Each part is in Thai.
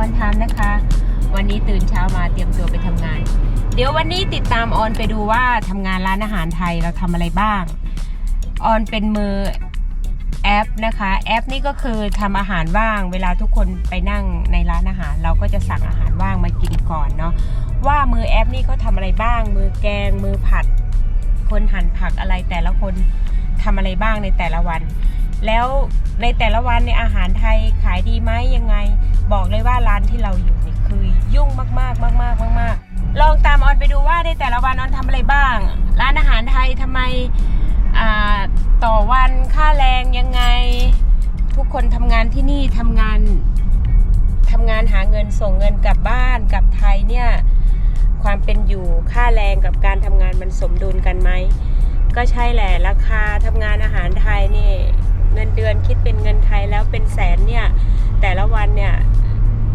อนทามนะคะ วันนี้ตื่นเช้ามาเตรียมตัวไปทำงาน เดี๋ยววันนี้ติดตามออนไปดูว่าทำงานร้านอาหารไทยเราทำอะไรบ้าง ออนเป็นมือแอปนะคะ แอปนี่ก็คือทำอาหารว่าง เวลาทุกคนไปนั่งในร้านอาหาร เราก็จะสั่งอาหารว่างมากินก่อนเนาะว่ามือแอปนี่เขาทำอะไรบ้าง มือแกง มือผัด คนหั่นผักอะไรแต่ละคนทำอะไรบ้างในแต่ละวัน แล้วในแต่ละวันในอาหารไทยขายดีไหมยังไง บอกเลยว่าร้านที่เราอยู่นี่คือยุ่งมากๆมากๆมากๆลองตามออนไปดูว่าในแต่ละวันออนทำอะไรบ้าง ร้านอาหารไทยทำไมต่อวันค่าแรงยังไง ทุกคนทำงานที่นี่ทำงานทำงานหาเงินส่งเงินกลับบ้านกลับไทยเนี่ยความเป็นอยู่ค่าแรงกับการทำงานมันสมดุลกันไหมก็ใช่แหละราคาทำงานอาหารไทยนี่ เงินเดือนคิดเป็นเงินไทยแล้วเป็นแสนเนี่ย แต่ละวันเนี่ย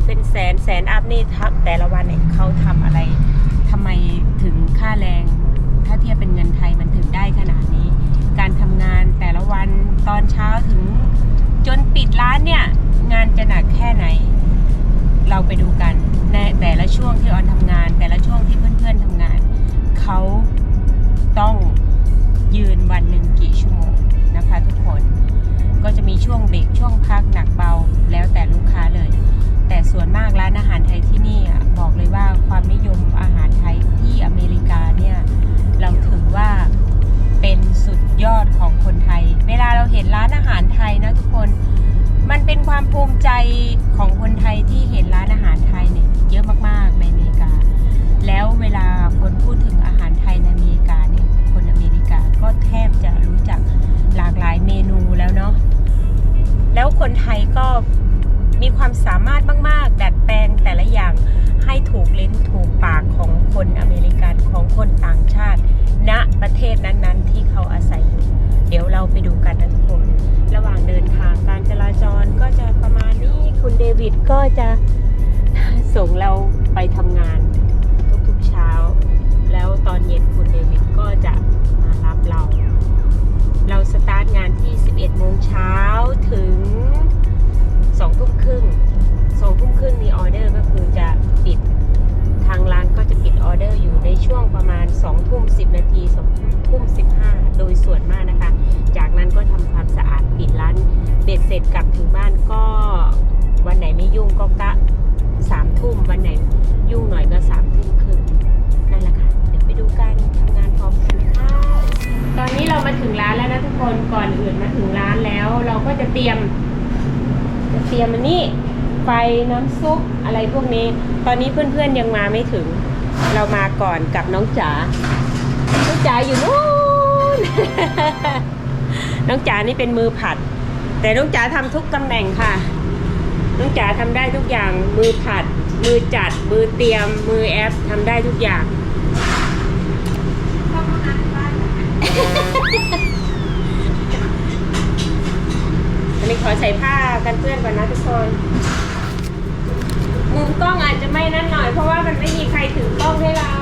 เป็นแสนแสนอัพนี่ทักแต่ละวันเนี่ยเขาทำอะไรทำไมถึงค่าแรง ถ้าเทียบเป็นเงินไทยมันถึงได้ขนาดนี้ การทำงานแต่ละวันตอนเช้าถึงจนปิดร้านเนี่ย งานจะหนักแค่ไหน เราไปดูกันในแต่ละช่วงที่ออนทำงาน แต่ละช่วงที่เพื่อนๆทำงานเขาต้องยืนวันหนึ่งกี่ชั่วโมง นะคะทุกคน ก็จะมีช่วงเบรกช่วงพักหนักเบาแล้วแต่ลูกค้าเลย แต่ส่วนมากร้านอาหารไทยที่นี่อะบอกเลยว่าความนิยมอาหารไทยที่อเมริกาเนี่ยเราถือว่าเป็นสุดยอดของคนไทย เวลาเราเห็นร้านอาหารไทยนะทุกคน มันเป็นความภูมิใจของคนไทยที่เห็นร้านอาหารไทยเนี่ยเยอะมากๆในอเมริกา แล้วเวลา แล้วคนไทยก็มีความสามารถมาก ๆ ดัดแปลงแต่ละอย่างให้ถูกลิ้นถูกปากของคนอเมริกันของคนต่างชาติ ณประเทศนั้นๆ ที่เขาอาศัยอยู่ เดี๋ยวเราไปดูกันนะทุกคนระหว่างเดินทางการจราจรก็จะประมาณนี้คุณเดวิดก็จะส่งเราไปทำงานทุกๆเช้า แล้วตอนเย็นคุณเดวิดก็จะมารับเรา เราสตาร์ทงานที่ 11 โมงเช้าถึง 2 ทุ่มครึ่ง 2 ทุ่มครึ่งนี่ออเดอร์ก็คือจะปิดทางร้านก็จะปิดออเดอร์อยู่ในช่วงประมาณ 2 ทุ่ม 10 นาที 2 ทุ่ม 15 โดยส่วนมากนะคะ จากนั้นก็ทำความสะอาดปิดร้านเบ็ดเสร็จกลับถึงบ้านก็วันไหนไม่ยุ่งก็กะสามทุ่มวันไหนยุ่งหน่อยก็สามทุ่มครึ่งนั่นแหละค่ะ เดี๋ยวไปดูกันทำงานพร้อมกัน ตอนนี้เรามาถึงร้านแล้วนะทุกคนก่อนอื่นมาถึงร้านแล้ว เราก็จะเตรียม จะเตรียมอันนี้ไฟน้ำซุปอะไรพวกนี้ ตอนนี้เพื่อนๆยังมาไม่ถึง เรามาก่อนกับน้องจ๋าน้องจ๋าอยู่นู่นน้องจ๋านี่เป็นมือผัด แต่น้องจ๋าทำทุกตำแหน่งค่ะ น้องจ๋าทำได้ทุกอย่างมือผัด มือจัด มือเตรียม มือแอปทำได้ทุกอย่าง อันนี้ขอใส่ผ้ากันเปื้อนก่อนนะทุกคน มุมกล้องอาจจะไม่นั่นหน่อย เพราะว่ามันไม่มีใครถือกล้องให้เรา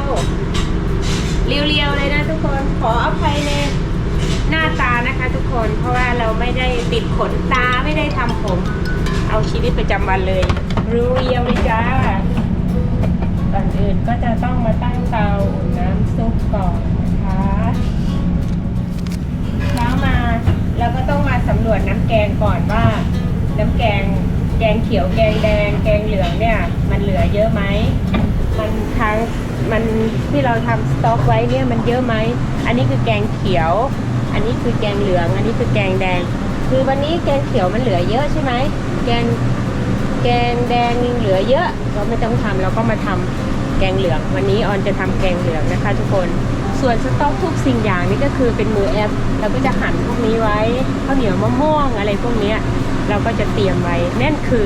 เรียวๆเลยนะทุกคน ขออภัยในหน้าตานะคะทุกคน เพราะว่าเราไม่ได้ติดขนตาไม่ได้ทำผม เอาชีวิตประจำวันเลย รูเรียวเลยจ้าก่อนอื่นก็จะต้องมาตั้งเตาอุ่นน้ำซุปก่อน เราก็ต้องมาสำรวจน้ำแกงก่อนว่า น้ำแกงแกงเขียวแกงแดง แกงเหลืองเนี่ย มันเหลือเยอะไหมมันทั้งมันที่เราทำสต็อกไว้เนี่ยมันเยอะไหมอันนี้คือแกงเขียว อันนี้คือแกงเหลือง อันนี้คือแกงแดง คือวันนี้แกงเขียวมันเหลือเยอะใช่ไหมแกงแกงแดงยังเหลือเยอะ เราไม่ต้องทำเราก็มาทำแกงเหลือง วันนี้ออนจะทำแกงเหลืองนะคะ ทุกคน ส่วนสต็อกทุกสิ่งอย่างนี่ก็คือเป็นมือแอปเราก็จะหั่นพวกนี้ไว้ข้าวเหนียวมะม่วงอะไรพวกนี้เราก็จะเตรียมไว้นั่นคือ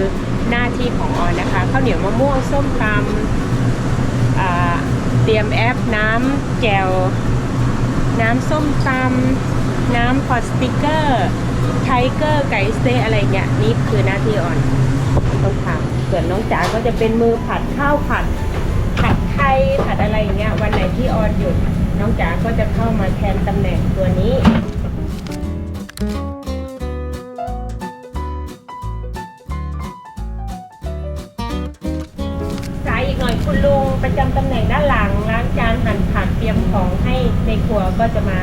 หน้าที่ของออนนะคะข้าวเหนียวมะม่วงส้มตำเตรียมแอปน้ำแจวน้ำส้มตำน้ำพอตสติกเกอร์ไทเกอร์ไก่สเต๊ะอะไรเงี้ยนี่คือหน้าที่ออนต้องทำส่วนน้องจ๋าก็จะเป็นมือผัดข้าวผัด ไทยผัดอะไรอย่างเงี้ยวันไหนที่ออนหยุดน้องจ๋าก็จะเข้ามาแทนตำแหน่งตัวนี้เคุณลุงประจำตำแหน่งด้านหลังล้างจานหั่นผักเตรียมของให้ในครัวก็จะมา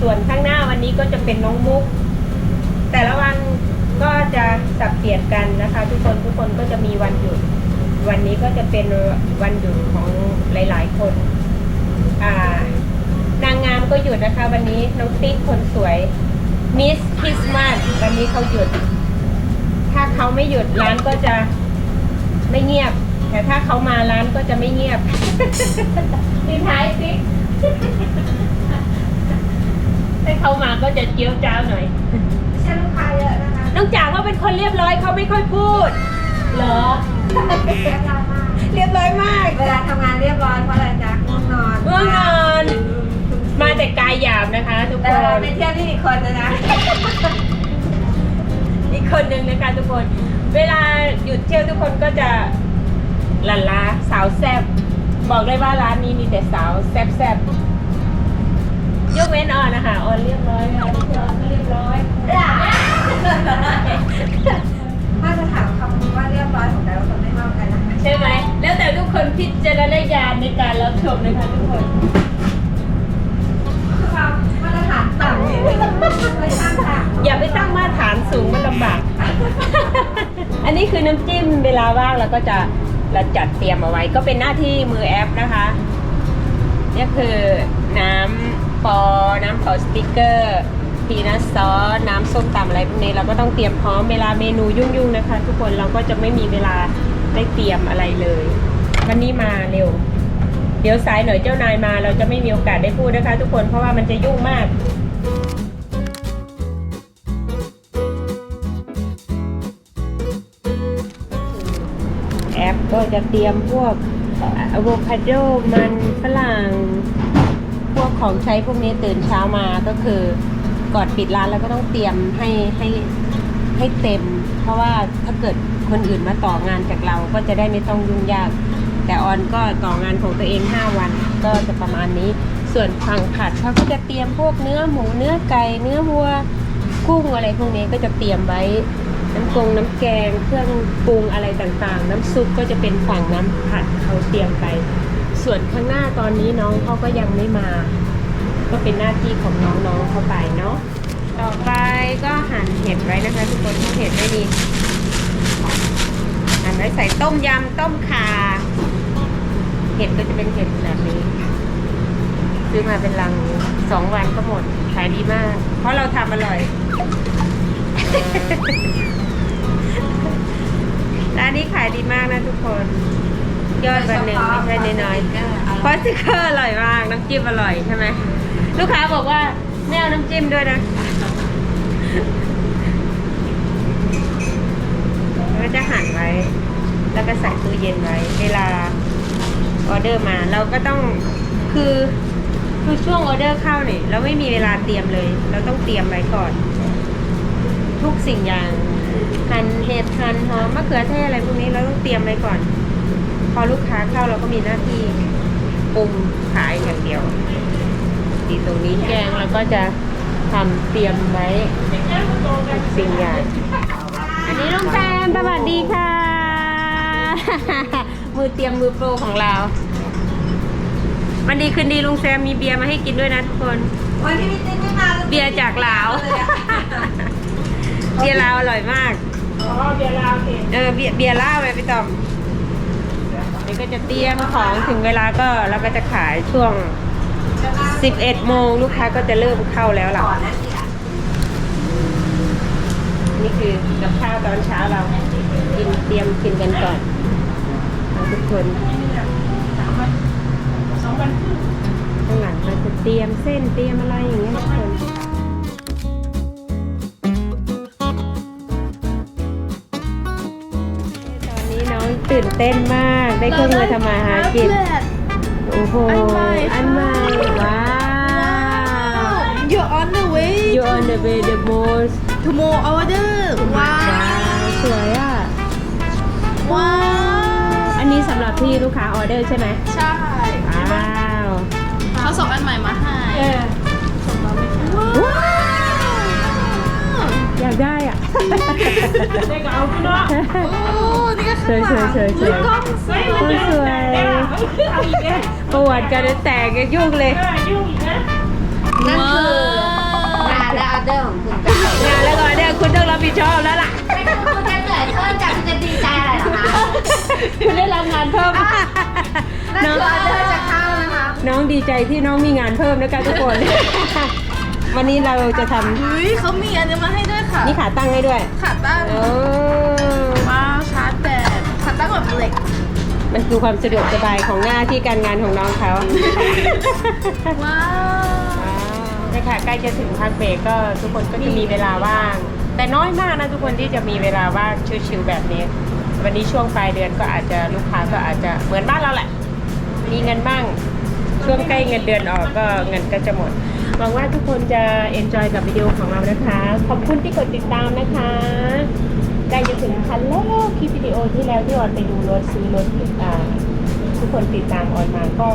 ส่วนข้างหน้าวันนี้ก็จะเป็นน้องมุก แต่ละวันก็จะสับเปลี่ยนกันนะคะ ทุกคนทุกคนก็จะมีวันหยุด วันนี้ก็จะเป็นวันหยุดของหลาย ๆ คน อ่านางงามก็หยุดนะคะ วันนี้น้องติ๊กคนสวยมิสคริสต์มาสวันนี้เขาหยุด ถ้าเขาไม่หยุดร้านก็จะไม่เงียบ แต่ถ้าเขามาร้านก็จะไม่เงียบดีท้ายสิถ้าเขามาก็จะเจียวจ้าวหน่อยไม่ใช่ลูกค้าเยอะนะคะน้องจ๋าเขาเป็นคนเรียบร้อยเขาไม่ค่อยพูดเหรอ เรียบร้อยมากเรียบร้อยมากเวลาทำงานเรียบร้อยเพราะอะไรจ๊ะง่วงนอนง่วงนอน มาแต่กายหยาบนะคะทุกคแต่เราน ไปเที่ยวนี่อีกคนนะนะอีกคนหนึ่งนะคะทุกคน เวลาหยุดเที่ยวทุกคนก็จะหลั่นล้าสาวแซบบอกได้ว่าร้านนี้มีแต่สาวแซบแซบยกเว้นออนนะคะออนเรียบร้อยค่ะทุกคนเรียบร้อย ถ้าจะถามคำว่าเรียบร้อยของ พิจารณญาณในการรับชมนะคะทุกคนคือความมาตรฐานต่ำนิดนึงไม่ช่างค่ะอย่าไปตั้งมาตรฐานสูงมันลำบาก อันนี้คือน้ำจิ้มเวลาว่างเราก็จะเราจัดเตรียมเอาไว้ ก็เป็นหน้าที่มือแอปนะคะนี่คือน้ำปอ น้ำเปอสติกเกอร์พีนัทซอส น้ำส้มตำอะไรพวกนี้เราก็ต้องเตรียมพร้อมเวลาเมนูยุ่งๆนะคะ ทุกคนเราก็จะไม่มีเวลาได้เตรียมอะไรเลย วันนี้มาเร็ว เดี๋ยวสายหน่อยเจ้านายมา เราจะไม่มีโอกาสได้พูดนะคะ ทุกคนเพราะว่ามันจะยุ่งมากแอปก็จะเตรียมพวกอะโวคาโดมันฝรั่งพวกของใช้พวกนี้ตื่นเช้ามาก็คือก่อนปิดร้านเราก็ต้องเตรียมให้ให้ให้เต็ม เพราะว่าถ้าเกิดคนอื่นมาต่องานจากเราก็จะได้ไม่ต้องยุ่งยาก แต่ออนก็ต่องานของตัวเอง 5 วัน ก็จะประมาณนี้ ส่วนฝั่งผัดเขาก็จะเตรียมพวกเนื้อหมูเนื้อไก่เนื้อวัวกุ้งอะไรพวกนี้ก็จะเตรียมไว้น้ำกงน้ำแกงเครื่องปรุงอะไรต่างๆ น้ำซุปก็จะเป็นฝั่งน้ำผัดเขาเตรียมไป ส่วนข้างหน้าตอนนี้น้องเขาก็ยังไม่มา ก็เป็นหน้าที่ของน้องๆเขาไปเนาะต่อไปก็หั่นเห็ดไว้นะคะทุกคนเพราะเห็ดไม่มีหั่นไว้ใส่ต้มยำต้มข่า ห็ดก็จะเป็นเห็ดแบบนี้ ซื้อมาเป็นลังสองวันก็หมด ขายดีมาก เพราะเราทำอร่อย ร้านนี้ขายดีมากนะทุกคน ยอดวันหนึ่งไม่ใช่น้อยๆเพราะสติกเกอร์อร่อยมาก น้ำจิ้มอร่อยใช่ไหม ลูกค้าบอกว่าไม่เอาน้ำจิ้มด้วยนะก็จะหั่นไว้ แล้วก็ใส่ตู้เย็นไว้ เวลา ออเดอร์มา เราก็ต้องคือคือช่วงออเดอร์เข้าเนี่ยเราไม่มีเวลาเตรียมเลย เราต้องเตรียมไว้ก่อน ทุกสิ่งอย่างหั่นเห็ดหั่นหอมมะเขือเทศอะไรพวกนี้เราต้องเตรียมไว้ก่อน พอลูกค้าเข้าเราก็มีหน้าที่ปรุงขายอย่างเดียวดีตรงนี้แกงเราก็จะทำเตรียมไว้ทุกสิ่งอย่าง อันนี้ลุงแซมสวัสดีค่ะ มือเตรียมมือโปรของเรา วันดีคืนดีลุงแซมมีเบียร์มาให้กินด้วยนะทุกคน วันที่พี่ติ๊กไม่มาเบียร์จากลาว เบียร์ลาวอร่อยมาก อ๋อ เบียร์ลาวสิเออ เบียร์เบียร์เหล้าไปพี่ตอมนี่ก็จะเตรียมของถึงเวลาก็เราก็จะขายช่วง 11โมงลูกค้าก็จะเริ่มเข้าแล้วล่ะก่อนนะเนี่ยนี่คือกับข้าวตอนเช้าเรากินเตรียมกินกันก่อนเอา ทุกคนข้างหลังก็จะเตรียมเส้นเตรียมอะไรอย่างเงี้ยทุกคนตอนนี้น้องตื่นเต้นมาก ได้เครื่องมือทำมาหากิน โอ้โห อันใหม่อันใหม่ว้าว You're on the way You on the way the most to more order ว้าว้าว สวยอะวว้าวอั นนี้สำหรับที่ลูกค้าออเดอร์ใช่ไหมใช่ว้าวเขาส่งอันใหม่มาให้ว้าวอยากได้อะได้ก็เอาขึ้นเนาะโอ้นี่ก็คือสวยสวยสวยสวยคนสวยประวัติการแตกกันยุ่งเลยนั่นคืองาน และออเดอร์ของคุณจ้ะงานแล้วก็เนี่ยคุณต้องรับผิดชอบแล้วล่ะ ไม่ต้องคุณจะเหนื่อยเพิ่มจากคุณจะดีใจอะไรเหรอคะคุณได้รับงานเพิ่ม นั่นคือออเดอร์จะเข้านะคะน้องดีใจที่น้องมีงานเพิ่มนะคะทุกคน วันนี้เราจะทำเฮ้ยเขามีอันนี้มาให้ด้วยค่ะนี่ขาตั้งให้ด้วยขาตั้งโอ้ว้าวชาร์จแบตขาตั้งแบบเหล็กมันคือความสะดวกสบายของหน้าที่การงานของน้องเขา ว้าว นี่ค่ะใกล้จะถึงพักเบรกก็ทุกคนก็จะมีเวลาว่าง แต่น้อยมากนะทุกคนที่จะมีเวลาว่างชิวๆแบบนี้ วันนี้ช่วงปลายเดือนก็อาจจะลูกค้าก็อาจจะเหมือนบ้านเราแหละ มีเงินบ้างช่วงใกล้เงินเดือนออกก็เงินก็จะหมดหวังว่าทุกคนจะเอนจอยกับวิดีโอของเรานะคะ ขอบคุณที่กดติดตามนะคะใกล้จะถึงพันแล้วคลิปวิดีโอที่แล้วที่ออนไปดูรถซื้อรถอ่าทุกคนติดตามออนมาก็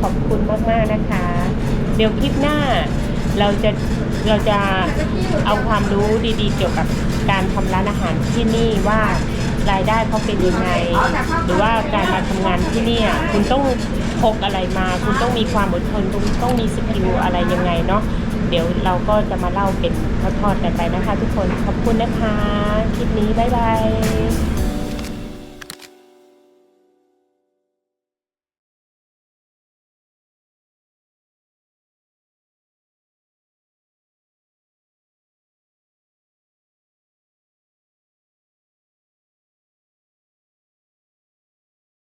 ขอบคุณมากๆนะคะ เดี๋ยวคลิปหน้า เราจะเราจะเอาความรู้ดีๆ เกี่ยวกับการทำร้านอาหารที่นี่ว่ารายได้เขาเป็นยังไง หรือว่าการมาทำงานที่นี่คุณต้องพกอะไรมา คุณต้องมีความอดทนคุณต้องมีสกิลอะไรยังไงเนาะเดี๋ยวเราก็จะมาเล่าเป็นทอดๆกันไปนะคะ ทุกคนขอบคุณนะคะคลิปนี้บ๊ายบาย